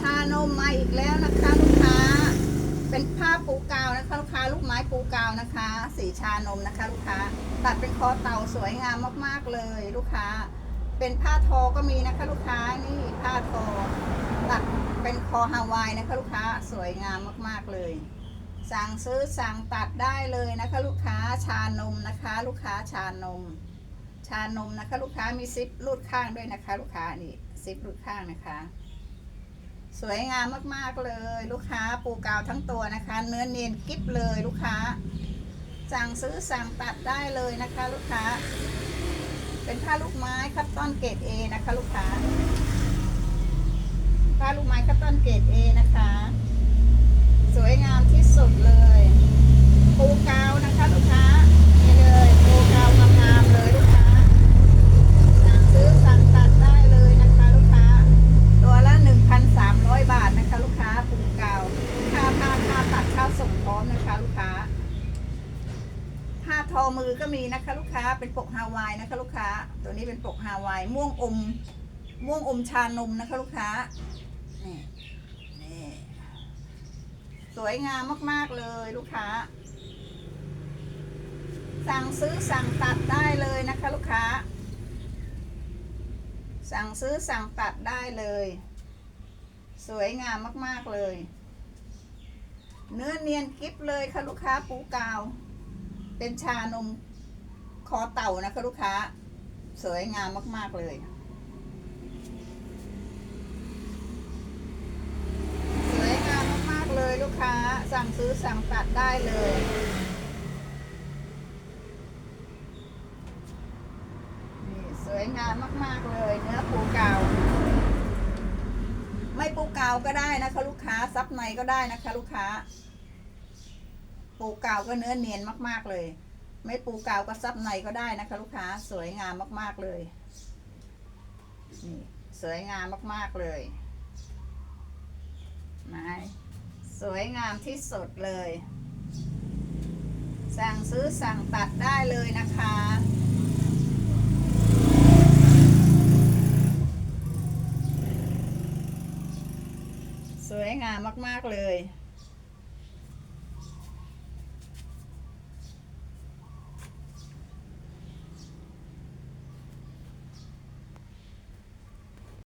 ชานมมาอีกแล้วนะคะลูกค้า เป็นผ้าปูกาวนะคะลูกค้าลูกไม้ปูกาวนะคะ สีชานมนะคะ ลูกค้า ตัดเป็นคอเต่าสวยงามมากๆเลยลูกค้า เป็นผ้าทอก็มีนะคะลูกค้านี่ผ้าทอ ตัดเป็นคอฮาวายนะคะลูกค้าสวยงามมากๆเลย สั่งซื้อสั่งตัดได้เลยนะคะ ลูกค้าชานมนะคะ ลูกค้าชานม ชานมนะคะ ลูกค้ามีซิปรูดข้างด้วยนะคะ ลูกค้านี่ซิปรูดข้างนะคะ สวยงามมากๆเลย ลูกค้าปูกาวทั้งตัวนะคะ เนื้อเนียนกิ๊บเลยลูกค้า สั่งซื้อสั่งตัดได้เลยนะคะ ลูกค้า เป็นผ้าลูกไม้คัตตอนเกรดเอนะคะ ลูกค้าผ้าลูกไม้คัตตอนเกรดเอนะคะ สวยงามที่สุดเลย ปูกาวนะคะลูกค้า นี่เลยปูกาวงามๆเลยลูกค้า สั่งซื้อสั่งตัดได้เลยนะคะลูกค้า ตัวละ 1,300 บาทนะคะ ลูกค้าปูกาวค่าผ้าค่าตัดค่าส่งพร้อมนะคะ ลูกค้า ผ้า ทอมือก็มีนะคะลูกค้าเป็นปกฮาวายนะคะลูกค้า ตัวนี้เป็นปกฮาวายม่วงอม ม่วงอมชานมนะคะลูกค้านี่นี่สวยงามมากๆเลยลูกค้า สั่งซื้อสั่งตัดได้เลยนะคะลูกค้า สั่งซื้อสั่งตัดได้เลย สวยงามมากๆเลย เนื้อเนียนกริบเลยค่ะลูกค้าปูกาว เป็นชานมคอเต่านะคะลูกค้า สวยงามมาก ๆ เลย สวยงามมาก ๆ เลยลูกค้า สั่งซื้อสั่งตัดได้เลยนี่สวยงามมาก ๆ เลย เนื้อปูเกาไม่ปูเกาก็ได้นะคะ ลูกค้าซับในก็ได้นะคะ ลูกค้า ปูกาวก็เนื้อเนียนมากๆเลย ไม่ปูกาวก็ซับในก็ได้นะคะ ลูกค้าสวยงามมากๆเลยนี่สวยงามมากๆเลยไม้สวยงามที่สุดเลย สั่งซื้อสั่งตัดได้เลยนะคะสวยงามมาก ๆ เลย